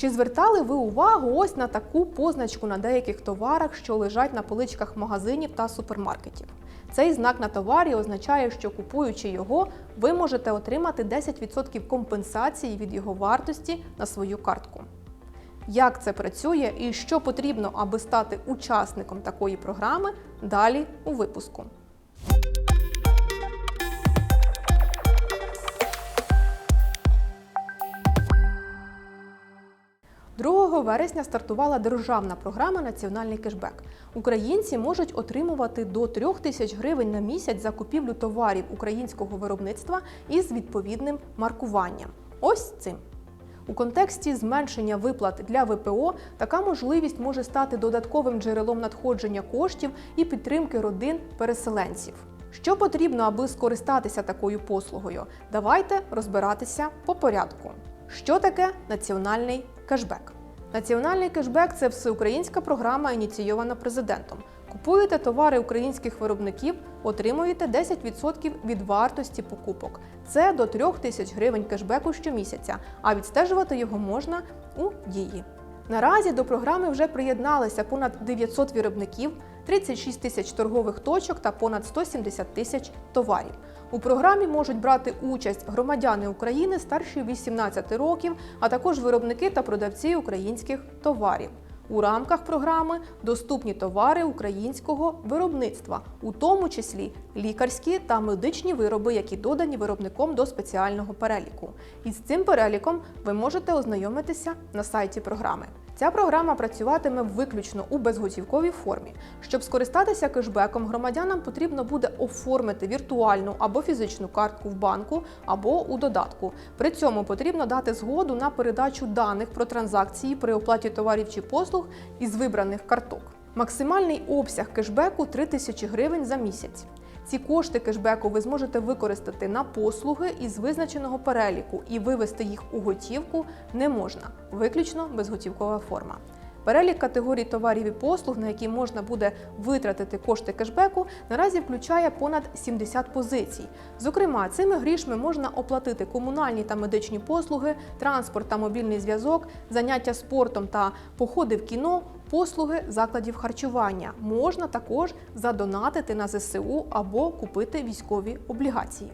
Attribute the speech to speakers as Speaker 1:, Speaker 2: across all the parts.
Speaker 1: Чи звертали ви увагу ось на таку позначку на деяких товарах, що лежать на поличках магазинів та супермаркетів? Цей знак на товарі означає, що купуючи його, ви можете отримати 10% компенсації від його вартості на свою картку. Як це працює і що потрібно, аби стати учасником такої програми, далі у випуску. 2 вересня стартувала державна програма Національний кешбек. Українці можуть отримувати до 3 тисяч гривень на місяць за купівлю товарів українського виробництва із відповідним маркуванням. Ось цим. У контексті зменшення виплат для ВПО така можливість може стати додатковим джерелом надходження коштів і підтримки родин переселенців. Що потрібно, аби скористатися такою послугою? Давайте розбиратися по порядку. Що таке національний кешбек? Національний кешбек це всеукраїнська програма, ініційована президентом. Купуєте товари українських виробників, отримуєте 10% від вартості покупок. Це до 3 тисяч гривень кешбеку щомісяця, а відстежувати його можна у дії. Наразі до програми вже приєдналися понад 900 виробників, 36 тисяч торгових точок та понад 170 тисяч товарів. У програмі можуть брати участь громадяни України старші 18 років, а також виробники та продавці українських товарів. У рамках програми доступні товари українського виробництва, у тому числі лікарські та медичні вироби, які додані виробником до спеціального переліку. І з цим переліком ви можете ознайомитися на сайті програми. Ця програма працюватиме виключно у безготівковій формі. Щоб скористатися кешбеком, громадянам потрібно буде оформити віртуальну або фізичну картку в банку або у додатку. При цьому потрібно дати згоду на передачу даних про транзакції при оплаті товарів чи послуг із вибраних карток. Максимальний обсяг кешбеку 3 тисячі гривень за місяць. Ці кошти кешбеку ви зможете використати на послуги із визначеного переліку і вивести їх у готівку не можна, виключно безготівкова форма. Перелік категорій товарів і послуг, на які можна буде витратити кошти кешбеку, наразі включає понад 70 позицій. Зокрема, цими грішми можна оплатити комунальні та медичні послуги, транспорт та мобільний зв'язок, заняття спортом та походи в кіно, послуги закладів харчування. Можна також задонатити на ЗСУ або купити військові облігації.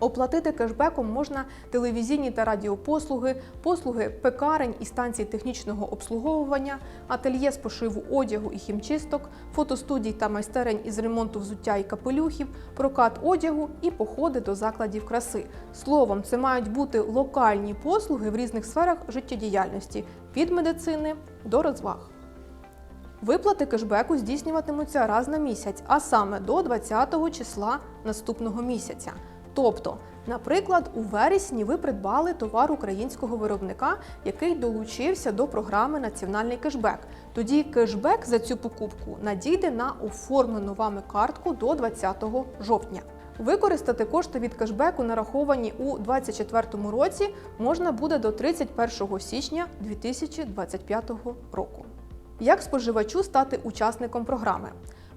Speaker 1: Оплатити кешбеком можна телевізійні та радіопослуги, послуги пекарень і станцій технічного обслуговування, ательє з пошиву одягу і хімчисток, фотостудій та майстерень із ремонту взуття і капелюхів, прокат одягу і походи до закладів краси. Словом, це мають бути локальні послуги в різних сферах життєдіяльності від медицини до розваг. Виплати кешбеку здійснюватимуться раз на місяць, а саме до 20 числа наступного місяця. Тобто, наприклад, у вересні ви придбали товар українського виробника, який долучився до програми Національний кешбек. Тоді кешбек за цю покупку надійде на оформлену вами картку до 20 жовтня. Використати кошти від кешбеку, нараховані у 2024 році, можна буде до 31 січня 2025 року. Як споживачу стати учасником програми?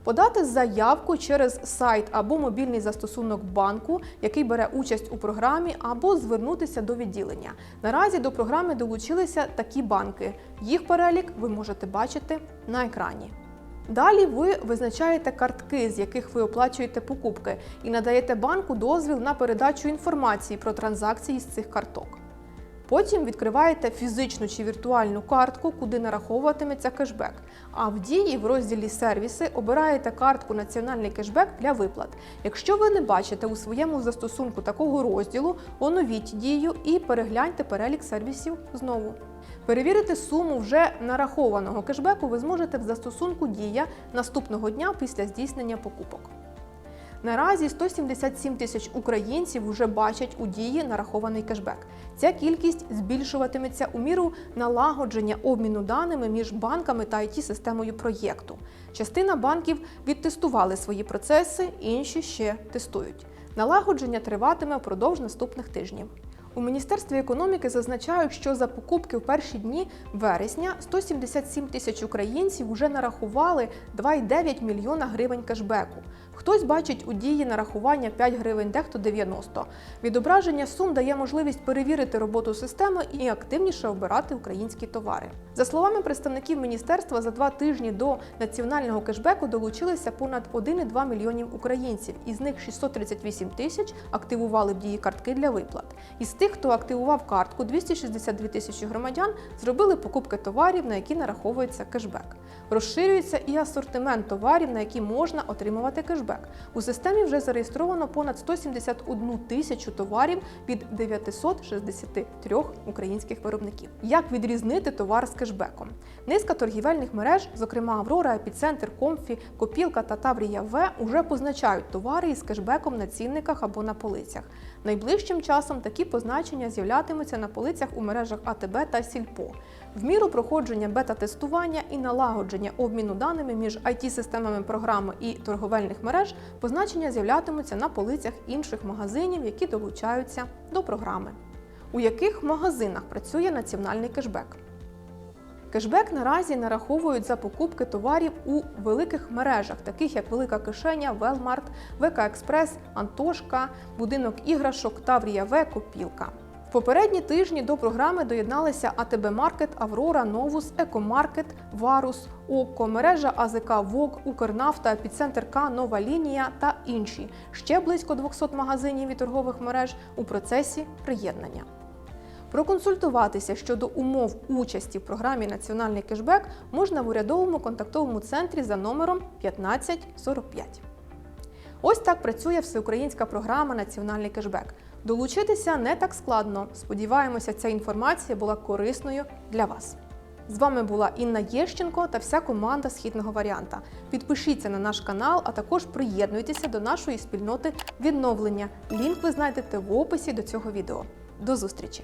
Speaker 1: Подати заявку через сайт або мобільний застосунок банку, який бере участь у програмі, або звернутися до відділення. Наразі до програми долучилися такі банки. Їх перелік ви можете бачити на екрані. Далі ви визначаєте картки, з яких ви оплачуєте покупки, і надаєте банку дозвіл на передачу інформації про транзакції з цих карток. Потім відкриваєте фізичну чи віртуальну картку, куди нараховуватиметься кешбек. А в дії в розділі Сервіси обираєте картку Національний кешбек для виплат. Якщо ви не бачите у своєму застосунку такого розділу, оновіть дію і перегляньте перелік сервісів знову. Перевірити суму вже нарахованого кешбеку ви зможете в застосунку Дія наступного дня після здійснення покупок. Наразі 177 тисяч українців вже бачать у дії нарахований кешбек. Ця кількість збільшуватиметься у міру налагодження обміну даними між банками та it системою проєкту. Частина банків відтестували свої процеси, інші ще тестують. Налагодження триватиме впродовж наступних тижнів. У Міністерстві економіки зазначають, що за покупки в перші дні вересня 177 тисяч українців вже нарахували 2,9 мільйона гривень кешбеку. Хтось бачить у дії нарахування 5 гривень, дехто 90. Відображення сум дає можливість перевірити роботу системи і активніше обирати українські товари. За словами представників міністерства, за два тижні до національного кешбеку долучилися понад 1,2 мільйонів українців. Із них 638 тисяч активували в дії картки для виплат. Із тих, хто активував картку, 262 тисячі громадян зробили покупки товарів, на які нараховується кешбек. Розширюється і асортимент товарів, на які можна отримувати кешбек. У системі вже зареєстровано понад 171 тисячу товарів від 963 українських виробників. Як відрізнити товар з кешбеком? Низка торгівельних мереж, зокрема Аврора, Епіцентр, Комфі, Копілка та Таврія В, уже позначають товари із кешбеком на цінниках або на полицях. Найближчим часом такі позначення з'являтимуться на полицях у мережах АТБ та Сільпо. В міру проходження бета-тестування і налагодження обміну даними між IT-системами програми і торговельних мереж позначення з'являтимуться на полицях інших магазинів, які долучаються до програми. У яких магазинах працює національний кешбек? Кешбек наразі нараховують за покупки товарів у великих мережах, таких як Велика Кишеня, Велмарт, ВК Експрес, Антошка, Будинок іграшок, Таврія В, Копілка. В попередні тижні до програми доєдналися АТБ Маркет, Аврора, Новус, Екомаркет, Варус, Око, мережа АЗК ВОК, Укрнафта, Епіцентр К, Нова Лінія та інші. Ще близько 200 магазинів і торгових мереж у процесі приєднання. Проконсультуватися щодо умов участі в програмі Національний кешбек можна в урядовому контактовому центрі за номером 1545. Ось так працює всеукраїнська програма Національний кешбек. Долучитися не так складно. Сподіваємося, ця інформація була корисною для вас. З вами була Інна Єщенко та вся команда східного варіанта. Підпишіться на наш канал, а також приєднуйтеся до нашої спільноти відновлення. Лінк ви знайдете в описі до цього відео. До зустрічі!